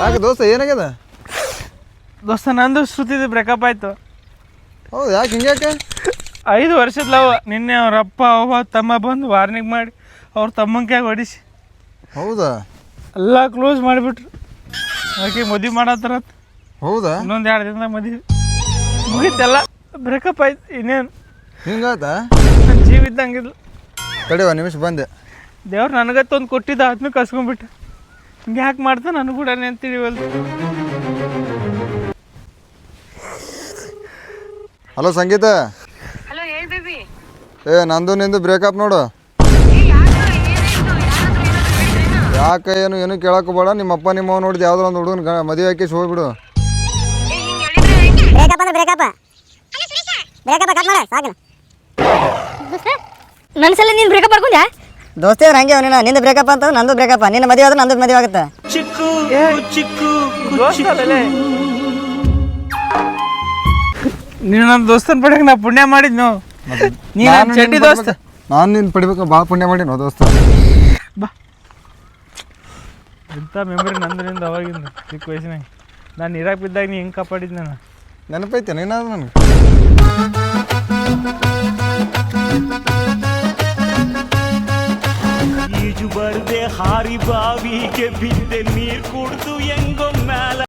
ಯಾಕೆ ದೋಸ್ತ ಏನಾಗ್ಯದ? ದೋಸ್ತ ನಂದು ಶ್ರುತಿದು ಬ್ರೇಕಪ್ ಆಯ್ತು. ಹೌದು ಯಾಕೆ ಹಿಂಗ್ಯಾಕೆ? ಐದು ವರ್ಷದ ಲವ್ ನಿನ್ನೆ ಅವ್ರ ಅಪ್ಪ ಅವ್ವ ತಮ್ಮ ಬಂದು ವಾರ್ನಿಂಗ್ ಮಾಡಿ ಅವ್ರ ತಮ್ಮಂಗೆ ಹೊಡಿಸಿ. ಹೌದಾ? ಎಲ್ಲ ಕ್ಲೋಸ್ ಮಾಡಿಬಿಟ್ರು. ಆಕೆ ಮದುವೆ ಮಾಡತ್ತಾರ ಹೌದಾ? ಇನ್ನೊಂದು ಎರಡು ದಿನ ಮದುವೆ. ಮುಗೀತೆಲ್ಲ ಬ್ರೇಕಪ್ ಆಯ್ತು ಇನ್ನೇನು? ಹಿಂಗಾಯ್ತಾ ನನ್ನ ಜೀವ ಇದ್ದಂಗಿಲ್ಲ ಕಡೆ ಒಂದು ನಿಮಿಷ ಬಂದೆ. ದೇವ್ರು ನನಗತ್ತೊಂದು ಕೊಟ್ಟಿದ್ದ ಅದನ್ನು ಕಸ್ಕೊಂಡ್ಬಿಟ್ಟೆ. ಹಿಂಗೆ ಯಾಕೆ ಮಾಡ್ತಾ ನನಗೆ ಕೂಡ ಅಂತ ತಿಳಿವಲ್ದು. ಹಲೋ ಸಂಗೀತ? ಹಲೋ ಹೇಳ್ ಬೇಬಿ. ಏ ನಂದು ನಿಂದು ಬ್ರೇಕಪ್ ನೋಡು. ಯಾಕ ಏನಾಯ್ತು ಯಾರಾದ್ರೂ ಏನಾದ್ರು ಹೇಳಿದ್ರೇನು? ಯಾಕೆ ಏನು ಏನು ಕೇಳಕ್ಕೆ ಬೇಡ. ನಿಮ್ಮ ಅಪ್ಪ ನಿಮ್ಮ ಅವ್ವ ನೋಡಿದ್ ಯಾವ್ದಾರ ಒಂದು ಹುಡುಗನ ಮದುವೆ ಹಾಕಿ ಹೋಗ್ಬಿಡು. ಬ್ರೇಕಪ್ ಅಂದ್ರೆ ಬ್ರೇಕಪ್ ಬ್ರೇಕಪ್ ಕಟ್ ಮಾಡ ಸಾಕು. ನನ್ನ ಸಲ ನೀನು ಬ್ರೇಕಪ್ ಮಾಡ್ಕೊಂಡ್ಯಾ? ದೋಸ್ತಿ ಅವ್ರು ಹಂಗೆ ಅವನಿನ ನಿಂದ ಬ್ರೇಕಪ್ ಅಂತ ನಂದು ಬ್ರೇಕಪ್ ನಿನ್ನ ಮದುವೆ ಆದ್ರೆ ನಂದು ಮದುವೆ ಆಗುತ್ತೆ. ನೀನು ನನ್ನ ದೋಸ್ತನ ಪಡೆಯಕ್ಕೆ ನಾ ಪುಣ್ಯ ಮಾಡಿದ್ನು? ನೀ ನನ್ನ ಚಡ್ಡಿ ದೋಸ್ತ. ನಾನು ನಿನ್ನ ಪಡಿಬೇಕು ಭಾಳ ಪುಣ್ಯ ಮಾಡಿನೋ ದೋಸ್ತ? ಬಾ. ಎಂಥ ಮೆಮೊರಿ ನಂದ್ರಿಂದ ಅವಾಗಿಂದ ಚಿಕ್ಕ ವಯಸ್ಸಿನಾಗ. ನಾನು ನೀರಾಗ ಬಿದ್ದಾಗ ನೀ ಹೆಂಗೆ ಕಾಪಾಡಿದ್ ನಾನು ನೆನಪೈತೆ ನೀನಾದ್ರು ನನಗೆ. ಈಜು ಬರ್ದೆ ಹಾರಿ ಬಾವಿಗೆ ಬಿದ್ದೆ ನೀರ್ ಕುಡ್ದು ಹೆಂಗೋ ಮ್ಯಾಲ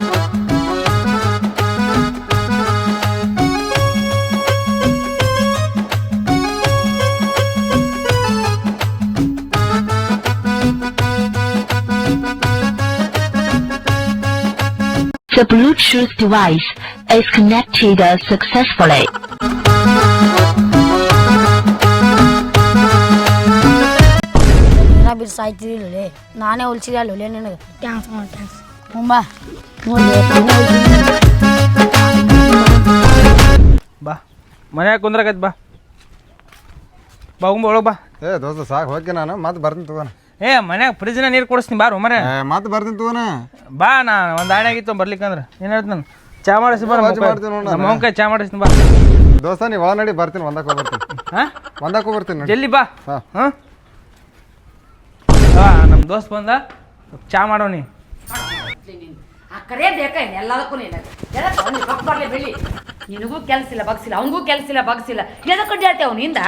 The Bluetooth device is connected successfully. ದಿನ ಸಾಯ್ತೀರಿ ನಾನೇ ಹೊಲ್ಸಿದ ಅಲ್ಲಿ ಹೊಲೆ ನಿನಗೆ. ಥ್ಯಾಂಕ್ಸ್ ಮಾಡಿ ಥ್ಯಾಂಕ್ಸ್ ಮುಂಬಾ ಬಾ. ಮನ್ಯಾಗ ಕುಂದ್ರಾಗೈತೆ ಬಾ. ಬಾ ಒಳಗೆ ಬಾ. ಏ ದೋಸ್ತ ಸಾಕು ಹೋಗಿ ನಾನು. ಮತ್ತೆ ಬರ್ತೀನಿ ತಗೋಣ. ಏ ಮನ್ಯಾಗ ಫ್ರಿಜ್ನ ನೀರು ಕೊಡಿಸ್ತೀನಿ ಬಾರು ಮನೆ. ಏ ಮತ್ತೆ ಬರ್ತೀನಿ ತಗೋಣ. ಬಾ ನಾ ಒಂದು ಆಣೆ ಆಗಿತ್ತು ಬರ್ಲಿಕ್ಕಂದ್ರೆ ಏನು ಹೇಳ್ತೀನಿ ನಾನು? ಚಾ ಮಾಡಿಸಿ ಬಾ ನೋಡು ನಮ್ಮ ಕೈ ಚಾ ಮಾಡಿಸ್ತೀನಿ ಬಾ. ದೋಸ್ತ ನೀವು ಒಳ ನಡಿ ಬರ್ತೀನಿ ಒಂದಕ್ಕೆ ಹೋಗ್ಬರ್ತೀನಿ. ಹಾಂ? ಒಂದಕ್ಕೆ ಹೋಗ್ಬರ್ತೀನಿ ಜಲ್ದಿ ಬಾ. ಹಾಂ. ಹಾಂ? ನಮ್ಮ ದೋಸ್ತ್ ಬಂದ. ಚಾ ಮಾಡೋನಿ ಆ ಕರೆ ಬೇಕ ಎಲ್ಲದಕ್ಕೂ ನೀನು. ಕಪ್ ಬರ್ಲಿ ಬೆಳಿ ನಿನಗೂ ಕೆಲ್ಸಿಲ್ಲ ಬಗ್ಸಿಲ್ಲ ಅವನಿಗೂ ಕೆಲ್ಸಿಲ್ಲ ಬಗ್ಸಿಲ್ಲ ಎದಕ್ಕೆ ಅಡ್ಡಾಡ್ತೇವೆ ಅವನಿಂದ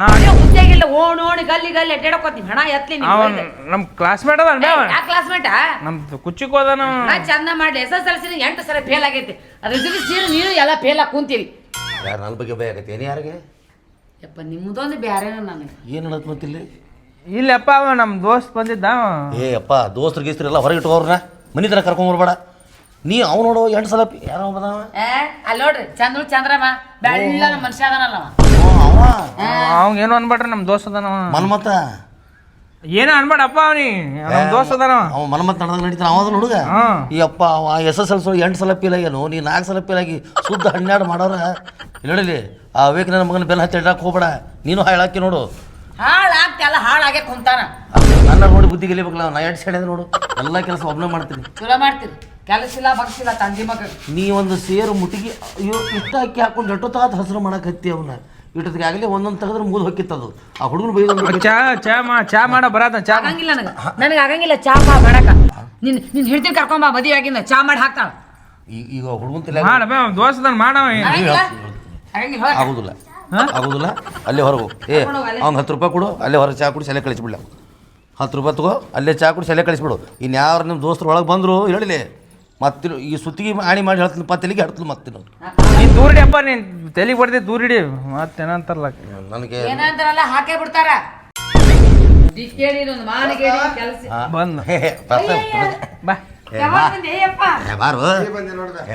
ನಾ ಹುದ್ದೆಗಿಲ್ಲ ಓಣ್ ಓಣಿ ಗಲ್ಲಿ ಗಲ್ಲಿ ಅಡ್ಡಾಡ್ಕೋತೀನಿ ಹಣ ಎತ್ಲಿ ನಮ್ ನಮ್ಮ ಕ್ಲಾಸ್ಮೇಟ್ ಅದ ಯಾವ ಕ್ಲಾಸ್ಮೇಟಾ ನಮ್ದು ಕುಚ್ಚಿಗೆ ಹೋದಾನ. ನಾ ಚಂದ ಮಾಡಿ ಎಸ್ ಎಸ್ ಎಲ್ ಸಿ ಎಂಟು ಸಲ ಫೇಲ್ ಆಗೈತಿ. ಅದ್ರ ಜೊತೆ ಸೀರೆ ನೀನು ಎಲ್ಲ ಫೇಲ್ ಆಗಿ ಕುಂತೀರಿ. ಯಾರು ನನ್ನ ಬಗ್ಗೆ ಭಯ ಆಗೈತೆ? ಏನು ಯಾರಿಗೆ? ಯಪ್ಪ ನಿಮ್ಮದೊಂದು ಬ್ಯಾರೇನ ನನಗೆ. ಏನು ಹೇಳತ್ ಮತ್ತಿಲ್ಲಿ? ಇಲ್ಲಪ್ಪ ಅವ ನಮ್ಮ ದೋಸ್ತ್ ಬಂದಿದ್ದ. ಅವ. ಏ ಅಪ್ಪ ದೋಸ್ತ್ರು ಗೀಸ್ತ್ರು ಎಲ್ಲ ಹೊರಗೆ ಇಟ್ಕೋರ್ನ ಮನೆ ಥರ ಕರ್ಕೊಂಡ್ ಬರ್ಬೇಡ ನೀ ಅವ್ನು ನೋಡು ಎಂಟು ಸಲ ಪಿ- ಯಾರೋ ಬದಾವ ಏ ಅಲ್ಲಿ ನೋಡ್ರಿ ಚಂದ್ರ ಚಂದ್ರಮ್ಮ ಬೆಳ್ಳನ ಮನುಷ್ಯ ಅದನಲ್ಲ ಅವ. ಅವ? ಅವಂಗ ಏನೋ ಅನ್ಬೇಡ್ರಿ ನಮ್ಮ ದೋಸ್ತ್ ಅದಾನ ಮನ್ಮತ ಏನೋ ಅನ್ಬೇಡಪ್ಪ ಅವನಿ ನಮ್ಮ ದೋಸ್ತ್ ಅದಾನ ಅವ. ಅವ ಮನ್ಮತ್ ನಡೆದಾಗ ನಡೀತಾನ ಅವನ ಹುಡುಗ? ಹಾ. ಈ ಅಪ್ಪ ಅವ ಎಸ್ ಎಸ್ ಎಲ್ ಸಿ ಎಂಟು ಸಲ ಪೀಲ್ ಆಗ್ಯಾನು ನೀ ನಾಲ್ಕು ಸಲ ಪೀಲ್ ಆಗಿ ಶುದ್ಧ ಹನ್ನೆರಡು ಮಾಡೋರ. ಇಲ್ಲಿ ನೋಡಿಲಿ ಆ ವೇಕ್ ನನ್ನ ಮಗನ ಬೆಲ್ಲ ಹತ್ತಿ ಇಡಕ್ಕೆ ಹೋಗ್ಬೇಡ. ನೀನು ಹಾಳಾಕಿ ನೋಡು. ಹಾಳಾಗ್ತಿ ಎಲ್ಲ ಹಾಳಾಗೆ ಕುಂತಾನ. ನನ್ನ ನೋಡಿ ಬುದ್ಧಿ ಗೆಲ್ಲಬೇಕಲ್ಲ ನಾ ಎರಡು ಸೈಡ್ ನೋಡು. ಎಲ್ಲ ಕೆಲಸ ಒಬ್ಬನೇ ಮಾಡ್ತೀನಿ. ಚಲೋ ಮಾಡ್ತೀರಿ. ಕೆಲಸ ಇಲ್ಲ ಬಗ್ಸಿಲ್ಲ ತಂದಿ ಮಗ. ನೀ ಒಂದು ಸೇರು ಮುಟ್ಟಿಗೆ ಅಯ್ಯೋ ಇಷ್ಟ ಅಕ್ಕಿ ಹಾಕೊಂಡು ಎಷ್ಟೊತ್ತಾದ ಹಸಿರು ಮಾಡಕತ್ತಿ ಅವನ. ಇಟ್ಟೊತ್ತಿಗೆ ಆಗಲಿ ಒಂದೊಂದು ತೆಗೆದ್ರೆ ಮುಗಿದು ಹೊಕ್ಕಿತ್ತದು ಆ ಹುಡುಗನ ಬೈದು ಚಾ ಚಾ ಮಾ ಚಾ ಮಾಡ ಬರಾತ ಚಾ ಆಗಂಗಿಲ್ಲ ನನಗೆ. ನನಗೆ ಆಗಂಗಿಲ್ಲ ಚಾ ಮಾ ಮಾಡಕ ನಿನ್ ನಿನ್ ಹಿಡ್ತೀನಿ ಕರ್ಕೊಂಬ ಮದುವೆ ಆಗಿಂದ ಚಾ ಮಾಡಿ ಹಾಕ್ತಾಳ. ಈಗ ಈಗ ಹುಡುಗನ ತಲೆ ಮಾಡ ಅವ್ನ್ ದೋಸ್ತ್ ಅದಾನ ಮಾಡವ ಆಗಂಗಿಲ್ಲ? ಹೋಗ್. ಆಗುದಿಲ್ಲ. ಅಲ್ಲೇ ಹೊರಗು. ಏ ಅವ್ನು ಹತ್ತು ರೂಪಾಯಿ ಕೊಡು ಅಲ್ಲೇ ಹೊರಗೆ ಚಾ ಕುಡಿ ಸೆಲೆ ಕಳಿಸ್ಬಿಡ್ಲ. ಹತ್ತು ರೂಪಾಯಿ ತಗೋ ಅಲ್ಲೇ ಚಾ ಕುಡಿ ಸೆಲೆ ಕಳಿಸ್ಬಿಡು. ಇನ್ನು ಯಾರು ನಿಮ್ಮ ದೋಸ್ತರು ಒಳಗೆ ಬಂದರು ಹೇಳಿಲಿ. ಮತ್ತೆ ಈ ಸುತ್ತಿಗೆ ಆಣಿ ಮಾಡಿ ಹೇಳ್ತೀನಿ ಪತ್ತಲಿಗೆ ಹೇಳ್ತೀನಿ ಮತ್ತೆ ನೀ ದೂರಿಡಿ ಅಪ್ಪ ನೀನ್ ತಲೆಗೆ ಬಡ್ದೆ ದೂರಿಡಿ. ಮತ್ತೇನಂತಾರಲ್ಲ ನನಗೆ ಏನಂತಾರಲ್ಲ ಹಾಕೇ ಬಿಡ್ತಾರ. ಕೇಳಿ ಒಂದು ಮಾನ ಕೇಳಿ ಕೆಲಸ ಬಂದ್. ಹೇ, ಹೇ, ಬಾ. ಬಾರು.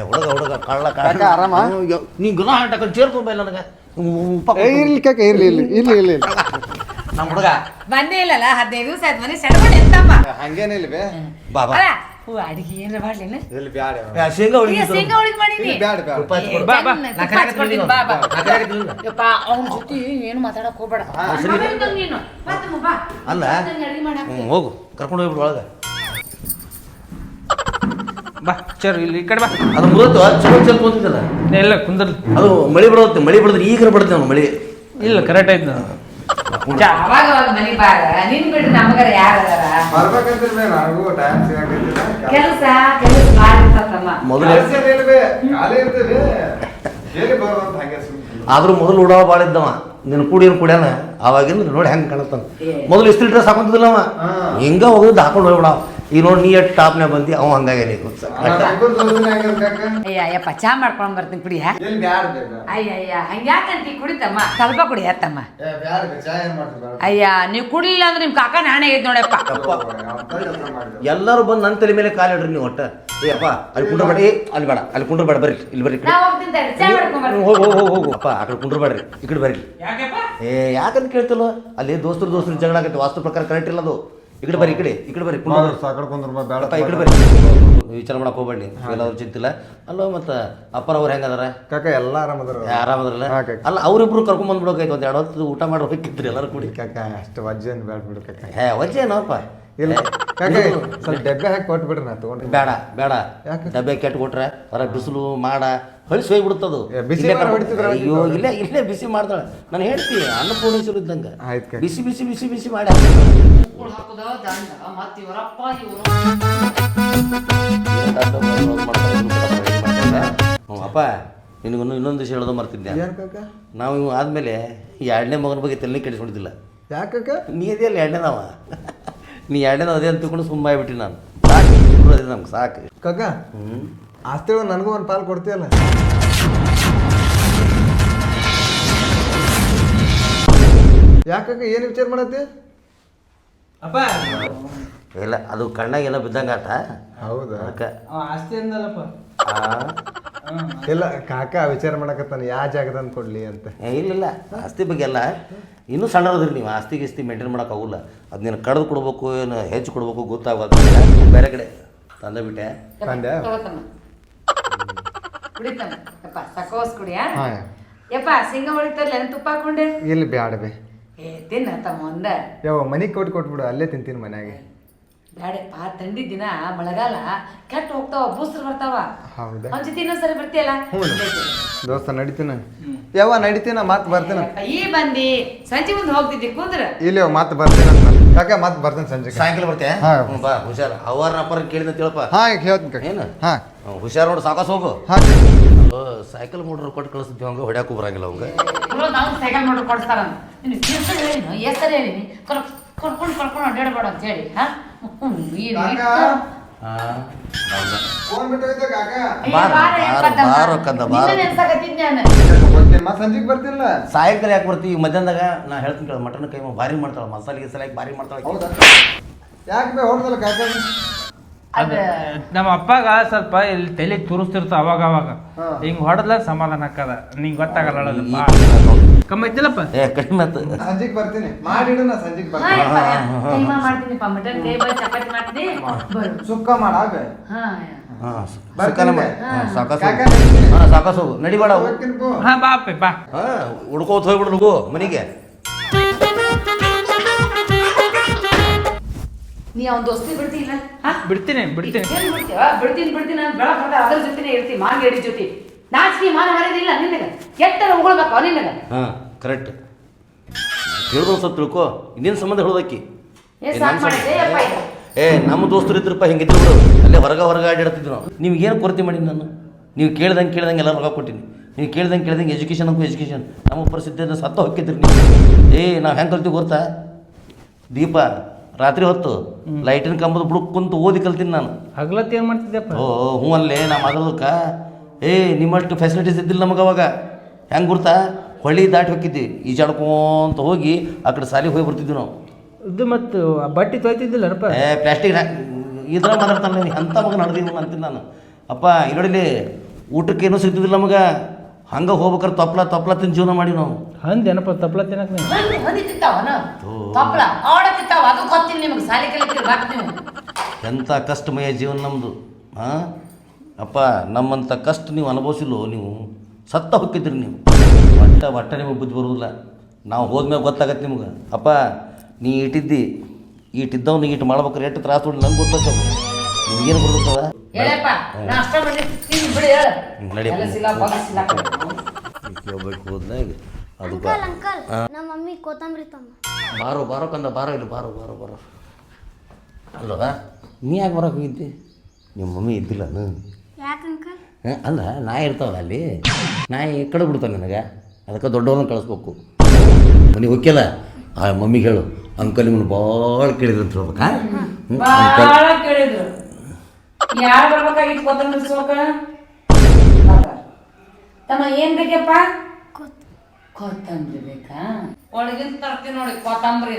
ಹುಡುಗ ಹುಡುಗ ಕಳ್ಳ ಕಳ್ಳ. ಆರಾಮ? ನೀ ಗುಣ ಹಾಟಕ ನನಗೆ. ಏ ಇರ್ಲಿ ಕಾಕ ಇರ್ಲಿ ಇರ್ಲಿ ಇರ್ಲಿ ಇರ್ಲಿ ನಮ್ಮ ಹುಡುಗ. ಬಂದೇ ಇಲ್ಲಲ್ಲ ಹದಿನೈದು ದಿವಸ ಆಯ್ತು ಮನೆ ಹಂಗೇನಿಲ್ಲ ಬೇ ಬಾ ಬಾ. ಅಲ್ಲ ಹೂ ಅಡಿಗೆ ಏನಾರ ಮಾಡ್ಲೇನ ಇಲ್ಲಿ ಬ್ಯಾಡ. ಏ, ಶೇಂಗಾ ಈಗ ಹೊಡಿಗೆ ಶೇಂಗಾ ಉಳಿದ್ ಮಾಡೀನಿ ಬ್ಯಾಡ ಬ್ಯಾಡ. ರೂಪಾಯಿ ಕೊಡು. ಬಾ, ಬಾ. ಚೆನ್ನ ತುಪ್ಪ ಹಚ್ಕೊಡ್ತೀನಿ, ಬಾ ಬಾ. ಯಪ್ಪ ಅವ್ನ ಜೊತೆ ಏನು ಮಾತಾಡಕ್ ಹೋಗ್ಬೇಡ. ಮಗಂದು ನೀನು. ಮತ್ತೆ ಬಾ. ಅಲ್ಲ. ನಂಗೆ ಅಡ್ಗೆ ಮಾಡಾಕ ಹ್ಞೂ ಹೋಗು. ಕರ್ಕೊಂಡು ಹೋಗ್ಬಿಡು ಒಳಗೆ. ಬಾ ಚರ್ ಇಲ್ಲಿ ಈ ಕಡೆ ಬಾ. ಅದು ಮುರತ್ತು ಚಲೋ ಚಲ್ ಬಂದಿದ್ದಲ್ಲ ಇಲ್ಲ ಕುಂದ್ರ ಅದು ಮಳಿ ಬರುತ್ತೆ ಮಳೆ ಬಿಡಿದ್ರೆ ಈಗ ಬಿಡುತ್ತೆ ಅವ್ನು ಮಳಿ. ಇಲ್ಲ ಕರೆಕ್ಟ್ ಆಯ್ತು ಚಾ ಅವಾಗ ಅವಾಗ ಮನೆ ಬಾರ ನಿನ್ ಬಿಟ್ಟು ನಮಗರ ಯಾರ ಅದಾರ? ಬರ್ಬೇಕಂತಿಲ್ಲ ನನಗೂ ಟೈಮ್ ಸಿಗಂಗಿಲ್ಲ ಕೆಲಸ. ಕೆಲಸ ಭಾಳ ಇರ್ತತಮ್ಮ ಮೊದಲು ಖಾಲಿ ಇರ್ತೇವೆ. ಎಲ್ಲಿ ಬರೋದಂತ ಹಂಗೆ ಸುಮ್ನೆ. ಆದ್ರೂ ಮೊದಲು ಉಡಾವ ಭಾಳ ಇದ್ದವ. ನಿನ್ನ ಕೂಡಿ ಕುಡ್ಯಾನ? ಅವಾಗಿಂದ ನೋಡಿ ಹೆಂಗೆ ಕಾಣತ್ತಾನ. ಮೊದಲು ಇಸ್ತ್ರಿ ಡ್ರೆಸ್ ಹಾಕೊಂತಿದ್ದಿಲ್ಲ ಅವ. ಹಿಂಗ ಹೋಗಿದ್ದು ಹಾಕೊಂಡು ಹೋಗ್ಬಿಡಾವ ಈಗ ನೋಡಿ ನೀ ಎಷ್ಟು ಟಾಪ್ನ್ಯಾಗ ಬಂದಿ ಅವ ಹಂಗಾಗಿ ಕಾಕ ಅಯ್ಯ ಅಯ್ಯಪ್ಪ ಚಾ ಮಾಡ್ಕೊಂಡ್ ಬರ್ತೀನಿ ಕುಡಿಯ ಅಯ್ಯಯ್ಯ ಹಂಗ್ಯಾಕಂತಿ ಕುಡಿತಮ್ಮ? ಸ್ವಲ್ಪ ಕುಡಿ ಅತ್ತಮ್ಮ ಅಯ್ಯ ನೀವು ಕುಡಿಲಿಲ್ಲ ಅಂದ್ರೆ ನಿಮ್ ಕಾಕ ನಾಣೆ ಐತ್ ನೋಡಪ್ಪ. ಎಲ್ಲರೂ ಬಂದು ನನ್ನ ತಲೆ ಮೇಲೆ ಕಾಲಿಡ್ರಿ ನೀವು ಒಟ್ಟ. ಅಯ್ಯಪ್ಪ ಅಲ್ಲಿ ಕುಂಡ್ರ ಬೇಡ. ಅಲ್ಲಿ ಬೇಡ ಅಲ್ಲಿ ಕುಂಡ್ರ ಬೇಡ ಬರ್ರಿ ಇಲ್ಲಿ ಬರ್ರಿ ಕಡೆ. ನಾ ಹೋಗು ಹೋಗು ಹೋಗು ಹೋಗು ಅಪ್ಪ ಆ ಕಡೆ ಕುಂಡ್ರ ಬೇಡ್ರಿ ಈ ಕಡೆ ಬರ್ರಿ. ಏ ಯಾಕಂತ ಕೇಳ್ತಿಲ್ಲ? ಅಲ್ಲಿ ದೋಸ್ತರು ದೋಸ್ತರು ಜಗಳ ಆಗತ್ತೆ ವಾಸ್ತು ಪ್ರಕಾರ ಕರೆಕ್ಟ್ ಇಲ್ಲ ಅದು. ಈ ಕಡೆ ಬರ್ರಿ ಈ ಕಡೆ ಈ ಕಡೆ ಬರ್ರಿ. ಸಾಕಡ್ ಕುಂದ್ರ ಬೇಡ ಈ ಕಡೆ ಬರ್ರಿ. ವಿಚಾರ ಮಾಡಕ್ ಹೋಗ್ಬೇಡಿ ಎಲ್ಲಾದ್ರೂ ಚಿಂತಿಲ್ಲ. ಅಲ್ಲ ಮತ್ತೆ ಅಪ್ಪರ ಅವ್ರು ಹೆಂಗದಾರ ಕಾಕ ಎಲ್ಲ ಆರಾಮದಾರ ಆರಾಮದ್ರಲ್ಲ ಅಲ್ಲ ಅವ್ರಿಬ್ರು ಕರ್ಕೊಂಡ್ ಬಂದ್ಬಿಡೋಕೈತೆ ಒಂದ್ ಎರಡು ಹೊತ್ತು ಊಟ ಮಾಡಿ ಹೋಗಿದ್ರಿ ಎಲ್ಲರೂ ಕೂಡಿ. ಕಾಕ ಅಷ್ಟು ವಜ್ಜೆ ಏನ್ ಬೇಡ ಬಿಡು ಕಾಕ. ಹೇ ವಜ್ಜೇನಪ್ಪ ಇಲ್ಲ ಏ, ಕಾಕ ಸ್ವಲ್ಪ ಡಬ್ಬೆ ಹಾಕಿ ಕೊಟ್ಬಿಡ್ರಿ ನಾ ತಗೊಂಡು ಬೇಡ ಬೇಡ. ಯಾಕೆ? ಡಬ್ಬೆ ಕೆಟ್ಟು ಕೊಟ್ರೆ ಹೊರ ಬಿಸಿಲು ಮಾಡ ಹೊಳಿಸಿ ಹೋಗ್ಬಿಡ್ತದು ಬಿಸಿ ಇಲ್ಲೇ ಮಾಡ ಕರ್ಕೊಂಡ್- ಹೊಡಿತಿದ್ರ ಅಯ್ಯೋ ಇಲ್ಲೇ ಇಲ್ಲೇ ಬಿಸಿ ಮಾಡ್ತಾಳೆ. ನಾನು ಹೇಳ್ತೀನಿ ಅನ್ನಪೂರ್ಣೇಶ್ವರ ಇದ್ದಂಗೆ. ಆಯ್ತ್. ಬಿಸಿ ಬಿಸಿ ಬಿಸಿ ಬಿಸಿ ಮಾಡಿ. ಹಾಕುದ ದಂಡ. ಮತ್ ಇವರಪ್ಪ ಇವರು. ಹ್ಞೂ ಅಪ್ಪ ನಿನಗೊಂದು ಇನ್ನೊಂದು ವಿಷಯ ಹೇಳೋದು ಮರ್ತಿದ್ದೆ ಕಾಕ? ನಾವು ಇವು ಆದ್ಮೇಲೆ ಈ ಎರಡನೇ ಮಗನ ಬಗ್ಗೆ ತಲೆ ಕೆಡಿಸ್ಕೊಂಡಿದ್ದಿಲ್ಲ ಯಾಕಕ್ಕ ನೀ ಇದೆಯಲ್ಲ ಎರಡನೇದವ? ನೀ ಎರಡನೇದ ಅದೇ ಅಂತ ತಿಳ್ಕೊಂಡು ಸುಮ್ಮ ಆಗ್ಬಿಟ್ಟಿ ನಾನು. ಸಾಕು ಇಬ್ರು ಅದೇ ನಮ್ಗೆ ಸಾಕು. ಕಾಕ ಹ್ಞೂ ಆಸ್ತಿ ಒಳಗೆ ನನಗೂ ಒಂದು ಪಾಲು ಕೊಡ್ತೀಯಲ್ಲ? ಯಾಕಕ್ಕ ಏನು ವಿಚಾರ ಮಾಡತ್ತಿ? ಅಪ್ಪ! ಇಲ್ಲ ಅದು ಕಣ್ಣಾಗೆಲ್ಲ ಬಿದ್ದಂಗೆ ಆತ. ಹೌದಾ? ಅದಕ್ಕೆ. ಅವ ಆಸ್ತಿ ಅಂದಲ್ಲಪ್ಪ. ಇಲ್ಲ ಕಾಕ ವಿಚಾರ ಮಾಡಕತ್ತಾನ ಯಾವ ಜಾಗದಂತ ಕೊಡ್ಲಿ ಅಂತ. ಏ, ಇಲ್ಲ ಇಲ್ಲ ಆಸ್ತಿ ಬಗ್ಗೆ ಎಲ್ಲ ಇನ್ನೂ ಸಣ್ಣರದ್ರಿ ನೀವು. ಆಸ್ತಿ ಗಿಸ್ತಿ ಮೇಂಟೈನ್ ಮಾಡೋಕ್ಕಾಗಲ್ಲ ಅದು ನೀನು ಕಡ್ದು ಕೊಡ್ಬೇಕು ಏನು ಹೆಚ್ಚು ಕೊಡ್ಬೇಕು ಗೊತ್ತಾಗ ಬೇರೆ ಕಡೆ ತಂದೆ ಬಿಟ್ಟೆ. ತಂದೆ? ಯಪ್ಪ ಸಕೋಸ್ ಕುಡಿಯ? ಹಾ. ಯಪ್ಪ ಸಿಂಗ ಹೊಡಿತಾರಲ್ಲ ತುಪ್ಪ ಹಾಕೊಂಡೆ ಇಲ್ಲಿ ಬ್ಯಾಡ ಬೇ. ಏ ತಿನ್ನ ತಮ್ಮ ಒಂದ ಯಾವ ಮನಿಗೆ ಕೊಟ್ಟು ಕೊಟ್ಬಿಡು ಅಲ್ಲೇ ತಿಂತೀನಿ ಮನ್ಯಾಗೆ. ಬ್ಯಾಡಪ್ಪ ಥಂಡಿ ದಿನ ಮಳೆಗಾಲ ಕೆಟ್ಟ ಹೋಗ್ತಾವ ಬೂಸ್ರು ಬರ್ತಾವ. ಹೌದಾ? ಒಂದ್ ಜೊತೆ ಇನ್ನೊಂದ್ಸರಿ ಬರ್ತೀಯಲ್ಲ? ದೋಸ್ತ ನಡಿತೀನ? ಯಾವ ನಡಿತೀನ? ಮತ್ತೆ ಬರ್ತೀನ? ಈ ಬಂದಿ. ಸಂಜೆ ಮುಂದೆ ಹೋಗ್ತಿದ್ದಿ ಕುಂದ್ರ. ಇಲ್ಲಿ ಮಾತು ಬರ್ತೀನಿ ಅಂತ ಕಾಕ ಮತ್ತೆ ಬರ್ತೇನೆ ಸಂಜೆ ಸಾಯಂಕಾಲ ಬರ್ತೇ. ಹ್ಞೂ ಬಾ. ಹುಷಾರ್. ಅವರ ಅಪ್ಪರ ಕೇಳಿದ ತಿಳಪ್ಪ. ಹಾಂ ಹೇಳ್ತೀನಿ ಕಾಕ. ಏನು? ಹಾ. ಹುಷಾರ್ ನೋಡು ಸಾಕಾಸ್ ಹೋಗು. ಹಾಂ. ಸೈಕಲ್ ಮೋಟ್ರ್ ಕೊಟ್ಟು ಕಳಿಸ್ತೀವಿ ಹಂಗ ಹೊಡ್ಯಾಕು ಬರಂಗಿಲ್ಲ ಅವಂಗ. ನಾವು ಸೈಕಲ್ ಮಾಡಿ ಕೊಡಿಸ್ತಾರ ನೀನು ಹೆಸರು ಹೇಳಿನು ಹೆಸರು ಹೇಳಿನಿ ಕರ್- ಕರ್ಕೊಂಡು ಕರ್ಕೊಂಡು ಅಡ್ಡಾಡಬೇಡ ಅಂತ ಹೇಳಿ ಹಾ? ಸಂಜೆಗೆ ಬರ್ತಿಲ್ಲ? ಸಾಯಂಕಾಲ ಯಾಕೆ ಬರ್ತೀವಿ ಈಗ ಮಧ್ಯಾಹ್ನದಾಗ ನಾ ಹೇಳ್ತೀನಿ ಕೇಳ ಮಟನ್ ಕೈ ಭಾರಿ ಮಾಡ್ತಾಳೆ ಮಸಾಲೆ ಗಿಸಾಲೆ ಭಾರಿ ಮಾಡ್ತಾಳೆ ಯಾಕೆ ಬೇ ಹೊಡ್ದಲ್ಲ ಕಾಕ ಅದ ನಮ್ಮ ಅಪ್ಪಾಗ ಸ್ವಲ್ಪ ಇಲ್ಲಿ ತಲೆ ತುರಿಸ್ತಿರ್ತ ಅವಾಗ ಅವಾಗ. ಹಿಂಗ್ ಹೊಡೆದ್ಲ ಸಮಾಧಾನ ಹಾಕದ ನಿಂಗ್ ಗೊತ್ತಾಗಲ್ಲ. ಕಮ್ಮಿ ಐತಿಲ್ಲಪ್ಪ ಏ ಕಡಿಮೆ ಆತು ಸಂಜೆಗೆ ಬರ್ತೀನಿ. ಮಾಡಿಡು ನಾ ಸಂಜೆಗೆ ಬರ್ತೀನಿ. ಮಾಡ್ತೀನಿಪ್ಪ ಮಟನ್ ಟೇಬಲ್ ಚಪಾತಿ ಮಾಡ್ತೀನಿ. ಬರು. ಸುಕ್ಕ ಮಾಡಾಗ ಹಾ. ಸಾಕಾಸು. ಹಾಂ ಸಾಕಾಸು. ಹೋಗು ನಡಿಬೇಡ ಹೋಗ್ತೀನಿ ಪೋ. ಹಾ ಬಾ ಅಪ್ಪಿ ಬಾ. ಹಾಂ ಹುಡ್ಕೋತ ಹೋಗ್ಬಿಡು ನುಗು ಮನೆಗೆ. ನೀ ಅವ್ನ ದೋಸ್ತಿ ಬಿಡ್ತಿಲ್ಲ ಹಾ? ಬಿಡ್ತೀನಿ ಬಿಡ್ತೀನಿ. ಏನ್ ಬಿಡ್ತೀನಿ ಬಿಡ್ತೀನಿ. ನಾನು ಬೆಳಗ್ಗೆ ಹೊರಟ ಅದ್ರ ಜೊತೆನೇ ಇರ್ತೀನಿ ಮಾಂಗೇಡಿ ಜೊತೆ. ನಾಚಿಕೆ ಮಾನ ಮರ್ಯಾದಿಲ್ಲ ನಿನ್ನೆ ಎಟ್ಟರ ಉಗುಳ್ಬೇಕು ನಿನಗೆ ಹಾ ಕರೆಕ್ಟ್ ತಿಳಿದು ಒಂದು ಸ್ವಲ್ಪ ತಿಳ್ಕೊ. ಇನ್ನೇನು ಸಂಬಂಧ ಹೇಳೋದಕ್ಕಿ? ಏ ಸಾಕ್ ಮಾಡಿದೆ ಯಪ್ಪ ಇದು. ಏ ನಮ್ಮ ದೋಸ್ತರು ಇದ್ರಪ್ಪ ಹಿಂಗಿದ್ರು ಬಿಡು ಅಲ್ಲೇ ಹೊರಗ ಹೊರಗೆ ಆಡಿಡ್ತಿದ್ರು ನಾವು ನಿಮ್ಗೆ ಏನು ಕೊರತೆ ಮಾಡಿ ನಾನು? ನೀವು ಕೇಳ್ದಂಗೆ ಕೇಳ್ದಂಗೆ ಎಲ್ಲ ರೊಕ್ಕ ಕೊಟ್ಟಿನಿ. ನೀವು ಕೇಳ್ದಂಗೆ ಕೇಳ್ದಂಗೆ ಎಜುಕೇಷನ್ ಅಂಕೂ ಎಜುಕೇಷನ್. ನಮ್ಮ ಪರಿಸ್ಥಿತಿಯನ್ನು ಸತ್ತ ಹೊಕ್ಕಿದ್ರಿ ನೀವು. ಏ ನಾವು ಹೆಂಗೆ ಕಲ್ತೀವಿ ಗೊತ್ತಾ? ದೀಪ ರಾತ್ರಿ ಹೊತ್ತು ಲೈಟಿನ ಕಂಬದ ಬುಡಕ್ ಕುಂತು ಓದಿ ಕಲ್ತೀನಿ ನಾನು. ಹಗ್ಲತ್ ಏನು ಮಾಡ್ತಿದ್ದೆಪ್ಪ ಓ ಹ್ಞೂ ಅಲ್ಲೇ ನಾ ಮಾತಾಡೋದಕ್ಕ. ಏ ನಿಮ್ಮಷ್ಟು ಫೆಸಿಲಿಟೀಸ್ ಇದ್ದಿಲ್ಲ ನಮಗೆ ಅವಾಗ. ಹೆಂಗೆ ಗುರ್ತಾ? ಹೊಳ್ಳಿ ದಾಟಿ ಹೋಗಿದ್ವಿ ಈಜಾಡ್ಕೊಂತ ಹೋಗಿ ಆ ಕಡೆ ಸಾಲಿಗೆ ಹೋಗಿ ಬರ್ತಿದ್ವಿ ನಾವು. ಇದು ಮತ್ತು ಬಟ್ಟೆ ತೊಯ್ತಿದ್ದಿಲ್ಲಪ್ಪ ಏ ಪ್ಲಾಸ್ಟಿಕ್ ಇದ್ರ ಮಾತಾಡ್ತಾನೆ ಅಂತ ಮಗ ನಡೆದೀನಿ ಅಂತೀನಿ ನಾನು. ಅಪ್ಪ ಇರಡಿಲಿ ಊಟಕ್ಕೆ ಏನೂ ಸಿಗ್ತಿದ್ದಿಲ್ಲ ನಮಗೆ. ಹಂಗೆ ಹೋಗ್ಬೇಕಾರೆ ತಪ್ಪಲ ತಪ್ಪಲ ತಿಂದು ಜೀವನ ಮಾಡಿ ನಾವು. ತಿನ್ನಕ್ ನೀನು? ಹಂದಿ ತಿಂತಾವನ? ತಪ್ಪಲ ಆಡ ತಿಂತಾವ ಅದು ಗೊತ್ತಿಲ್ಲ ನಿಮಗೆ. ಸಾಲಿ ಕಲಿತೀರಿ ಬಾಕ್ ನೀವು. ಎಂಥ ಕಷ್ಟಮಯ ಜೀವನ ನಮ್ಮದು ಹಾಂ ಅಪ್ಪ ನಮ್ಮಂಥ ಕಷ್ಟ ನೀವು ಅನುಭವಿಸಿಲ್ಲೋ ನೀವು? ಸತ್ತ ಹೋಗಿದ್ರಿ ನೀವು. ಒಟ್ಟ ಒಟ್ಟ ನಿಮಗೆ ಬುದ್ಧಿ ಬರೋದಿಲ್ಲ. ನಾವು ಹೋದ್ಮೇಲೆ ಗೊತ್ತಾಗತ್ತೆ ನಿಮ್ಗೆ. ಅಪ್ಪ ನೀ ಇಟ್ಟಿದ್ದಿ ಈಟಿದ್ದವ್ನು ಈಟ್ ಮಾಡ್ಬೇಕಾರೆ ಎಷ್ಟು ತ್ರಾಸು ನೋಡಿ ನಂಗೆ ಗೊತ್ತಾಗ್ತದೆ. ನಿಮ್ಗೇನು ಬರ್ತದ ಹೇಳಪ್ಪ ನಾ ಅಷ್ಟ ಮಾಡಿ ತಿಂದು ಬಿಡಿ ಹೇಳ. ನಡಿ. ಕೆಲಸಿಲ್ಲ ಬಗಸಿಲ್ಲ ಹೋಗ್ಬೇಕು ಹೋದ್ನ ಅದು ಬಾ. ಅಂಕಲ್ ಅಂಕಲ್ ನಮ್ಮ ಮಮ್ಮಿ ಕೊತ್ತಂಬರಿ ತಮ್ಮ ಬಾರೋ ಬಾರೋ ಕಂದ ಬಾರೋ ಇಲ್ಲ ಬಾರೋ ಬಾರೋ ಬಾರೋ. ಅಲ್ವಾ? ನೀ ಯಾಕೆ ಬರೋಕೆ ಹೋಗಿದ್ದೆ? ನಿಮ್ಮ ಮಮ್ಮಿ ಇದ್ದಿಲ್ಲನು ಯಾಕೆ ಅಂಕಲ್? ಹಾಂ ಅಲ್ಲ ನಾಯಿ ಇರ್ತಾವಲ್ಲ ಅಲ್ಲಿ. ನಾಯಿ ಕಡೆ ಬಿಡ್ತಾನ ನನಗೆ. ಅದಕ್ಕೆ ದೊಡ್ಡವನ್ನ ಕಳಿಸ್ಬೇಕು. ಮನೆಗೆ ಹೋಗ್ಯಲ್ಲ? ಆ ಮಮ್ಮಿಗೆ ಹೇಳು ಅಂಕಲ್ ನಿಮ್ಮನ್ನು ಭಾಳ ಕೇಳಿದ್ರು ಅಂತ ಹೇಳ್ಬೇಕಾ ಹ್ಞೂ ಅಂಕಲ್. ಭಾಳ ಕೇಳಿದ್ರು. ಯಾರು ಬರ್ಬೇಕಾಗಿತ್ತು ಕೊತ್ತಂಬರಿ ಸೋಕ? ತಮ್ಮ ಏನ್ ಬೇಕಪ್ಪ? ಕೊತ್ತಂಬರಿ ಬೇಕಾ? ಒಳಗಿಂದ ತರ್ತೀನಿ ನೋಡಿ ಕೊತ್ತಂಬರಿ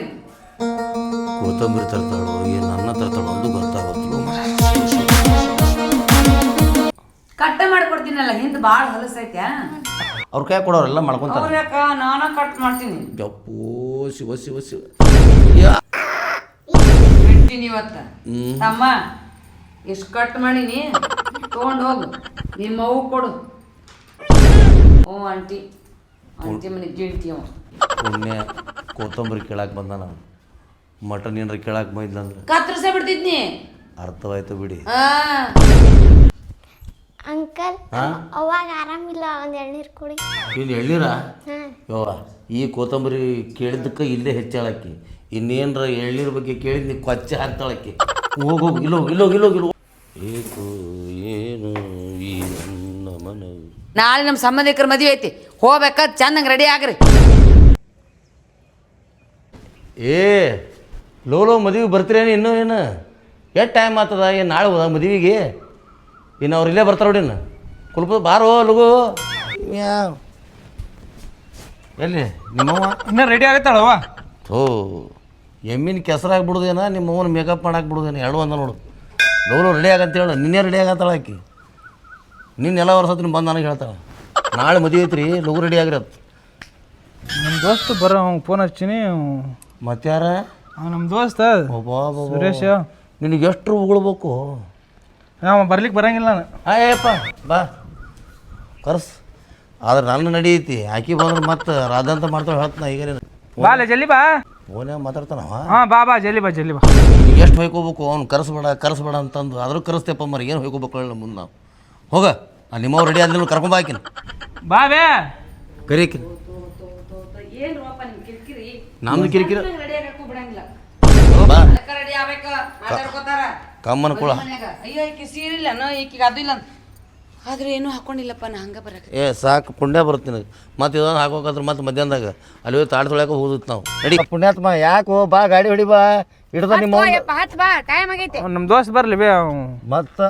ಕೊತ್ತಂಬರಿ ತರ್ತಾಳೋ ಏನು ಅನ್ನ ತರ್ತಾಳೋ ಒಂದು ಗೊತ್ತಾಗತ್ತಲ್ಲ ಕಟ್ಟ ಮಾಡ್ಕೊಡ್ತೀನಲ್ಲ ಹಿಂದ್ ಭಾಳ ಹೊಲಸೈತೆ ಅವ್ರ ಕೈ ಕೊಡೋರೆಲ್ಲ ಮಾಡ್ಕೊಂತಾರೆ. ಯಾಕ? ನಾನ ಕಟ್ ಮಾಡ್ತೀನಿ. ಯಪ್ಪೋ ಶಿವ ಶಿವ ಶಿವ. ಬಿಡ್ತೀನಿ ಇವತ್ತ. ತಮ್ಮ ಇಷ್ಟು ಕಟ್ ಮಾಡೀನಿ ತೊಗೊಂಡು ಹೋಗು. ನಿಮ್ಮ ಅವು ಕೊಡು. ಓ ಆಂಟಿ. ಆಂಟಿ ಮನೆ ಗಿಂಟಿ ಅವ. ಪುಣ್ಯ ಕೊತ್ತಂಬರಿ ಕೇಳಕ್ಕೆ ಬಂದ ನಾನು. ಮಟನ್ ಏನಾರ ಕೇಳಕ್ಕೆ ಬಂದಿಲ್ಲ ಕತ್ತರಿಸೇ ಬಿಡ್ತಿದ್ನಿ. ಅರ್ಥವಾಯ್ತು ಬಿಡಿ. ಅಂಕಲ್ ಅವಾಗ ಆರಾಮಿಲ್ಲ ಒಂದು ಎಳ್ನೀರು ಕುಡಿ. ಇಲ್ಲಿ ಎಳ್ನೀರ? ಯವ್ವ ಈ ಕೊತ್ತಂಬರಿ ಕೇಳಿದ್ದಕ್ಕೆ ಇಲ್ಲೇ ಹೆಚ್ಚಾಳಕ್ಕಿ. ಇನ್ನೇನ್ರ ಎಳ್ನೀರ ಬಗ್ಗೆ ಕೇಳಿದ್ ನೀ ಕೊಚ್ಚೆ ಹಾಕ್ತಾಳಕ್ಕಿ. ಹೋಗಿ ಹೋಗಿ ಏಕು ಏನು ಈ ನನ್ನ ಮನವು? ನಾಳೆ ನಮ್ಮ ಸಂಬಂಧಿಕರ ಮದುವೆ ಐತಿ. ಹೋಗ್ಬೇಕಾದ್ ಚಂದಂಗೆ ರೆಡಿ ಆಗ್ರಿ. ಏ ಲೋ ಲೋ ಮದುವೆ ಬರ್ತೀರೇನು ಇನ್ನೂ ಏನು? ಎಷ್ಟು ಟೈಮ್ ಆಗ್ತದ ಏನು ನಾಳೆ ಹೋದ ಮದುವೆಗೆ? ಇನ್ನು ಅವ್ರು ಇಲ್ಲೇ ಬರ್ತಾರೆ ನೋಡಿ ಇನ್ನು. ಕುಲ್ಪ ಬಾರೋ ಲಗು. ಯಾವ ಎಲ್ಲಿ? ನಿಮ್ಮವ್ವ? ಇನ್ನ ರೆಡಿ ಆಗತ್ತಳವ ಥೋ ಎಮ್ಮಿನ ಕೆಸರಾಗಿ ಬಿಡುದೇನ ನಿಮ್ಮವ್ವನ ಮೇಕಪ್ ಮಾಡಕ್ಕೆ ಬಿಡುದೇನ? ಎರಡು ಅಂದ ನೋಡು. ಲೋ ರೆಡಿ ಆಗಂತ ಹೇಳ ನಿನ್ನೆ ರೆಡಿ ಆಗತ್ತಾಳ ಆಕಿ. ನಿನ್ನ ಎಲ್ಲ ವರ್ಷ ಬಂದು ನನಗೆ ಹೇಳ್ತಾಳೆ. ನಾಳೆ ಮದುವೆ ಐತ್ರಿ ಲಗು ರೆಡಿ ಆಗಿರತ್ತೆ ನಮ್ಮ ದೋಸ್ತ ಬರೋ ಅವ್ನು ಫೋನ್ ಹಚ್ಚಿನಿ ಮತ್ತಾರ ನಮ್ಮ ದೋಸ್ತ ಸುರೇಶ. ನಿನಗೆ ಎಷ್ಟು ಉಗುಳ್ಬೇಕು? ಅವ ಬರ್ಲಿಕ್ಕೆ ಬರಂಗಿಲ್ಲ ನಾನು. ಆಯಪ್ಪ ಬಾ. ಕರ್ಸ್. ಆದ್ರೆ ನನ್ನ ನಡೀತಿ ಆಕಿ ಬಂದ್ರೆ ಮತ್ತೆ ರಾಧಾಂತ ಮಾಡ್ತಾಳೆ ಹೇಳ್ತಾನ ಈಗ ಬಾ ಲೇ ಜಲ್ದಿ ಬಾ. ಫೋನ್ಯಾಗ ಮಾತಾಡ್ತಾನವ? ಹಾಂ ಬಾ ಬಾ ಜಲ್ದಿ ಬಾ ಜಲ್ದಿ ಬಾ. ಎಷ್ಟು ಹೊಯ್ಕೋಬೇಕು? ಅವ್ನು ಕರೆಸ್ಬೇಡ ಕರೆಸ್ಬೇಡ ಅಂತಂದು. ಆದರೂ ಕರೆಸ್ತೇಪ್ಪ ಮರಿ ಏನು ಹೊಯ್ಕೋಬೇಕು ಹೇಳಿ ಮುಂದೆ ನಾವು. ಹೋಗ ಆ ನಿಮ್ಮವ್ರು ರೆಡಿ ಆದ್ಮೇಲೆ ಕರ್ಕೊಂಬ ಹಾಕಿನ ಬಾ ಬೇ ಕರೀಕಿನ ನಿಮ್ ಕಿರಿಕಿರಿ ನಮ್ದು ಕಿರಿಕಿರಿ. ರೆಡಿ ಆಗಕ್ಕೂ ಬಿಡಂಗಿಲ್ಲ ಬಾ ರೆಡಿ ಆಗ್ಬೇಕು? ಮಾತಾಡ್ಕೋತಾರ? ಕಮ್ಮನ ಕುಳ. ಅಯ್ಯೋ ಈಕಿ ಸೀರಿಲ್ಲ ನೋ ಈಕಿಗೆ ಅದು ಇಲ್ಲ ಅಂತ. ಆದ್ರೆ ಏನು ಹಾಕೊಂಡಿಲ್ಲಪ್ಪ ನಾ ಹಂಗ ಬರಕ. ಏ ಸಾಕು ಪುಣ್ಯ ಬರುತ್ತೆ ನಿನಗೆ. ಮತ್ತೆ ಇದೊಂದು ಹಾಕೋಕಂದ್ರೆ ಮತ್ತೆ ಮಧ್ಯಾಹ್ನದಾಗ ಅಲ್ಲಿ ಹೋಗಿ ತಾಡ್ ತೊಳ್ಯಾಕ ಹೋಗುತ್ತ ನಾವು. ನಡಿ. ಪುಣ್ಯಾತ್ಮ ಯಾಕೋ ಬಾ ಗಾಡಿ ಹೊಡಿ ಬಾ. ಹಿಡ್ದ ನಿಮ್ಮ ಹತ್ ಬಾ ಟೈಮ್ ಆಗೈತೆ. ಅವ್ನು ನಮ್ಮ ದೋಸ್ತ್ ಬರ್ಲಿ ಬೇ ಅವ್ ಮತ್ತೆ